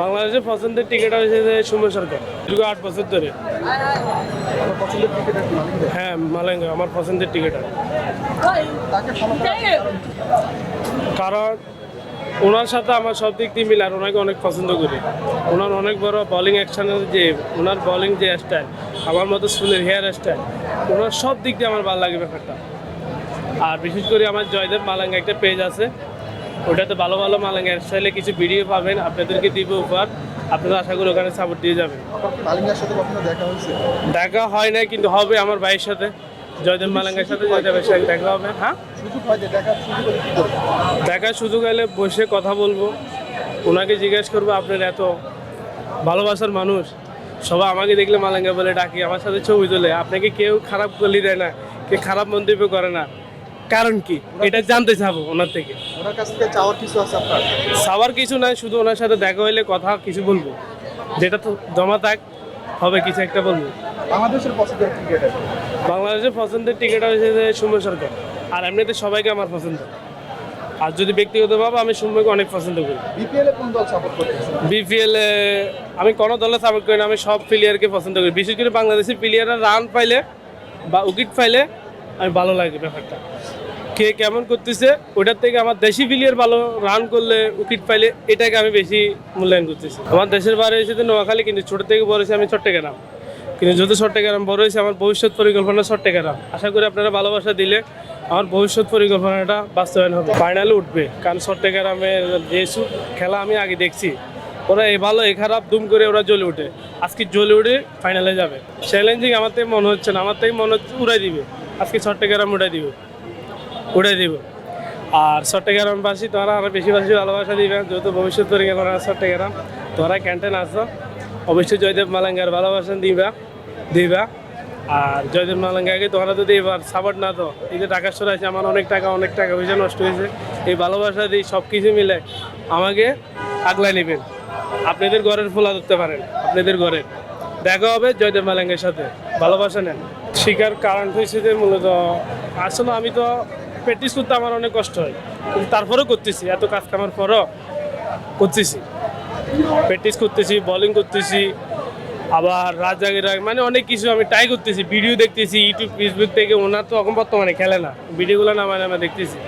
বাংলাদেশের পছন্দের টিকিট যে সৌম্য সরকার। দীর্ঘ আট বছর ধরে। হ্যাঁ মালাঙ্গা, আমার পছন্দের টিকিটার। তাকে কারণ ওনার সাথে আমার সব দিক দিয়ে মিলে, আর ওনাকে অনেক পছন্দ করি। ওনার অনেক বড় বলিং অ্যাকশনের যে, ওনার বলিং যে স্টাইল আমার মতো সুন্দর হেয়ার স্টাইল ওনার সব দিক দিয়ে আমার ভালো লাগে ব্যাপারটা। আর বিশেষ করে আমার জয়দেব মালাঙ্গা একটা পেজ আছে। ওটাতে ভালো ভালো মালাঙ্গা স্টাইলে কিছু ভিডিও পাবেন আপনাদেরকে দিব উপহার। আপনারা আশা করি ওখানে সাপোর্ট দিয়ে যাবেন। আপনার সাথে কখনো দেখা হয়েছে? দেখা হয় নাই কিন্তু হবে আমার ভাইয়ের সাথে। জয়দেব মালাঙ্গার সাথে জয়দেবের সাথে দেখা হবে হ্যাঁ? দেখার সুযোগ এলে বসে কথা বলব। ওনাকে জিজ্ঞেস করব আপনার এত ভালোবাসার মানুষ। সবাই আমাকে দেখলে মালাঙ্গা বলে ডাকি আমার সাথে ছবি তোলে। আপনাকে কেউ খারাপ গলি দেয় না কেউ খারাপ মন্তব্য করে না। কারণ কি? এটা জানতে চাবো ওনার থেকে। ওনার কাছ থেকে চাওয়ার কিছু আছে আপনার? সবার কিছু নাই শুধু ওনার সাথে দেখা হইলে কথা কিছু বলব। যেটা তো জমা থাক হবে কিছু একটা বলব। বাংলাদেশের পছন্দের ক্রিকেটার বাংলাদেশের পছন্দের টিকিট হয়েছে যে সৌম্য সরকার। আর এমনিতে সবাইকে আমার পছন্দ। আর যদি ব্যক্তিগতভাবে আমি সৌম্যকে অনেক পছন্দ করি। বিপিএল এ কোন দল সাপোর্ট করতেছে বিপিএল আমি কোনো দলে সাপোর্ট করি না আমি সব প্লেয়ারকে পছন্দ করি। বিশেষ করে বাংলাদেশের প্লেয়াররা রান পাইলে বা উইকেট পাইলে আমি ভালো লাগে ব্যাপারটা। কে কেমন করতেছে, ওটার থেকে আমার দেশি প্লেয়ার ভালো রান করলে উইকেট পাইলে এটাকে আমি বেশি মূল্যায়ন করতেছি। আমার দেশের বাইরে এসেছে নোয়াখালী, কিন্তু ছোট থেকে বড় হয়েছে আমি চট্টগ্রাম। কিন্তু যত চট্টগ্রাম বড় হয়েছে, আমার ভবিষ্যৎ পরিকল্পনা চট্টগ্রাম। আশা করি আপনারা ভালোবাসা দিলে আমার ভবিষ্যৎ পরিকল্পনাটা বাস্তবায়ন হবে। ফাইনালে উঠবে, কারণ চট্টগ্রামের যে খেলা আমি আগে দেখছি, ওরা এই ভালো এই খারাপ, দুম করে ওরা জ্বলে উঠে আজকে জ্বলে উঠে ফাইনালে যাবে। চ্যালেঞ্জিং আমার থেকে মনে হচ্ছে না, আমার থেকে মনে হচ্ছে উড়াই দিবে। আজকে চট্টগ্রাম উড়াই দিবে। উড়াই দিব। আর চট্টগ্রামবাসী, তোরা আরও বেশি বেশি ভালোবাসা দিবে যেহেতু ভবিষ্যৎ পরিকল্পনা চট্টগ্রাম। তোরা ক্যান্টেন আসো অবশ্যই জয়দেব মালাঙ্গার ভালোবাসা দিবা দিবা। আর জয়দেব মালাঙ্গাকে তোমরা যদি এবার সাপোর্ট না তো এই যে টাকা সরে আছে আমার অনেক টাকা অনেক টাকা পয়সা নষ্ট হয়েছে। এই ভালোবাসা দিয়ে সব কিছু মিলে আমাকে আগলাই নেবেন। আপনাদের ঘরের ফোলা ধরতে পারেন, আপনাদের ঘরে দেখা হবে জয়দেব মালাঙ্গের সাথে। ভালোবাসা নেন। শিকার কারণ হয়েছে যে মূলত, আসলে আমি তো প্র্যাকটিস করতে আমার অনেক কষ্ট হয়। কিন্তু তারপরেও করতেছি, এত কাজ কামার পরও করতেছি। প্র্যাকটিস করতেছি বলিং করতেছি, আবার রাত মানে অনেক কিছু আমি ট্রাই করতেছি ভিডিও দেখতেছি ইউটিউব ফেসবুক থেকে ওনার তো এখন বর্তমানে খেলে না। ভিডিওগুলো নামায় আমি দেখতেছি।